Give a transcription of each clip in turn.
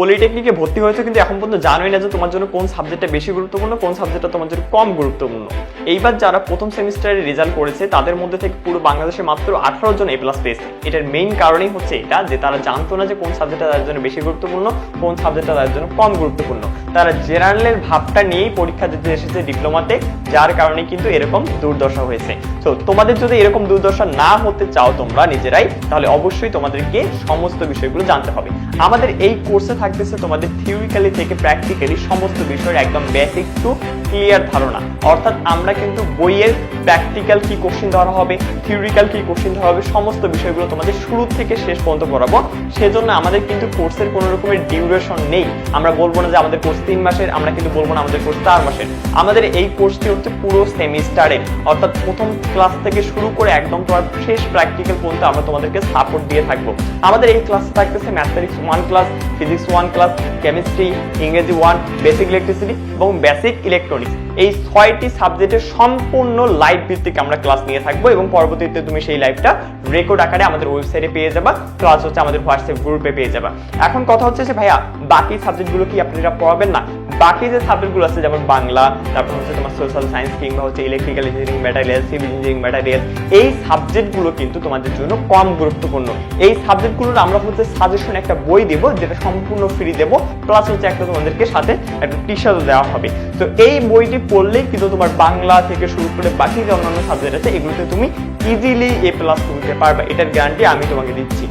পলিটেকনিকে ভর্তি হয়েছে কিন্তু এখন পর্যন্ত জানোই না যে তোমার জন্য কোন সাবজেক্টটা বেশি গুরুত্বপূর্ণ, কোন সাবজেক্টটা তোমার জন্য কম গুরুত্বপূর্ণ। এইবার যারা প্রথম সেমিস্টারে রেজাল্ট করেছে, তাদের মধ্যে থেকে পুরো বাংলাদেশে মাত্র আঠারো জন এ প্লাস পেয়েছে। এটার মেইন কারণেই হচ্ছে এটা, যে তারা জানতো না যে কোন সাবজেক্টটা তাদের জন্য বেশি গুরুত্বপূর্ণ, কোন সাবজেক্টটা তাদের জন্য কম গুরুত্বপূর্ণ। তারা জেনারেলের ভাবটা নিয়েই পরীক্ষা দিতে এসেছে ডিপ্লোমাতে, যার কারণে কিন্তু এরকম দুর্দশা হয়েছে। তো তোমাদের যদি এরকম দুর্দশা না হতে চাও তোমরা নিজেরাই, তাহলে অবশ্যই তোমাদেরকে সমস্ত বিষয়গুলো জানতে হবে। আমাদের এই কোর্সে থাকতেছে তোমাদের থিওরিক্যালি থেকে প্র্যাকটিক্যালি সমস্ত বিষয়ের একদম বেসিক টু ক্লিয়ার ধারণা। অর্থাৎ আমরা কিন্তু বইয়ের প্র্যাকটিক্যাল কি কোশ্চেন ধরা হবে থিওরিক্যাল কি কোশ্চেন ধরা হবে, সমস্ত বিষয়গুলো তোমাদের শুরু থেকে শেষ পর্যন্ত পড়াবো। সেজন্য আমাদের কিন্তু কোর্সের কোনো রকমের ডিউরেশন নেই। আমরা বলব না যে আমাদের কোর্স তিন মাসের, আমরা কিন্তু বলব না আমাদের কোর্স চার মাসের। আমাদের এই কোর্সটি হচ্ছে পুরো সেমিস্টারের অর্থাৎ প্রথম ক্লাস থেকে শুরু করে একদম তোমার শেষ প্র্যাকটিক্যাল পর্যন্ত আমরা তোমাদেরকে সাপোর্ট দিয়ে থাকব। আমাদের এই ক্লাস থাকতেছে mathematics one class physics one class chemistry ইংরেজি ওয়ান বেসিক ইলেকট্রিসিটি এবং বেসিক ইলেকট্রনিক্স এই ছয়টি সাবজেক্টের সম্পূর্ণ লাইভ ভিত্তিক আমরা ক্লাস নিয়ে থাকব এবং পরবর্তীতে তুমি সেই লাইভটা রেকর্ড আকারে আমাদের ওয়েবসাইটে পেয়ে যাবা প্লাস হচ্ছে আমাদের হোয়াটসঅ্যাপ গ্রুপে পেয়ে যাবা। এখন কথা হচ্ছে যে ভাইয়া, বাকি সাবজেক্টগুলো কি আপনারা পড়াবেন না? বাকি যে সাবজেক্টগুলো আছে, যেমন বাংলা, তারপর হচ্ছে তোমার সোশ্যাল সায়েন্স কিংবা হচ্ছে electrical engineering material civil engineering material এই সাবজেক্টগুলো কিন্তু তোমাদের জন্য কম গুরুত্বপূর্ণ। এই সাবজেক্টগুলোর আমরা হচ্ছে সাজেশন একটা বই দেব, যেটা সম্পূর্ণ ফ্রি দেব প্লাস হচ্ছে একটা তোমাদেরকে সাথে একটা টি শার্টও দেওয়া হবে। তো এই বইটি পড়লেই কিন্তু তোমার বাংলা থেকে শুরু করে বাকি যে অন্যান্য সাবজেক্ট আছে, এগুলোতে তুমি ইজিলি এ প্লাস তুলতে পারবে। এটার গ্যারান্টি আমি তোমাকে দিচ্ছি।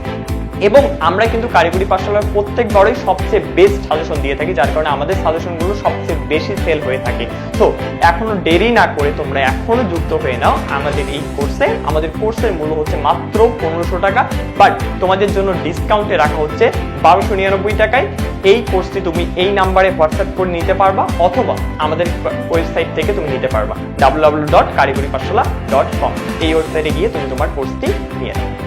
এবং আমরা কিন্তু কারিগরি পাঠশালার প্রত্যেকবারই সবচেয়ে বেস্ট সাজেশন দিয়ে থাকি, যার কারণে আমাদের সাজেশনগুলো সবচেয়ে বেশি সেল হয়ে থাকে। তো এখনও দেরি না করে তোমরা এখনও যুক্ত হয়ে নাও আমাদের এই কোর্সে আমাদের কোর্সের মূল্য হচ্ছে মাত্র পনেরোশো টাকা বাট তোমাদের জন্য ডিসকাউন্টে রাখা হচ্ছে বারোশো নিরানব্বই টাকায়। এই কোর্সটি তুমি এই নাম্বারে হোয়াটসঅ্যাপ করে নিতে পারবা, অথবা আমাদের ওয়েবসাইট থেকে তুমি নিতে পারবা ডাব্লু ডাব্লু ডট কারিগরি পাঠশালা ডট কম এই ওয়েবসাইটে গিয়ে তুমি তোমার কোর্সটি নিয়ে নাও।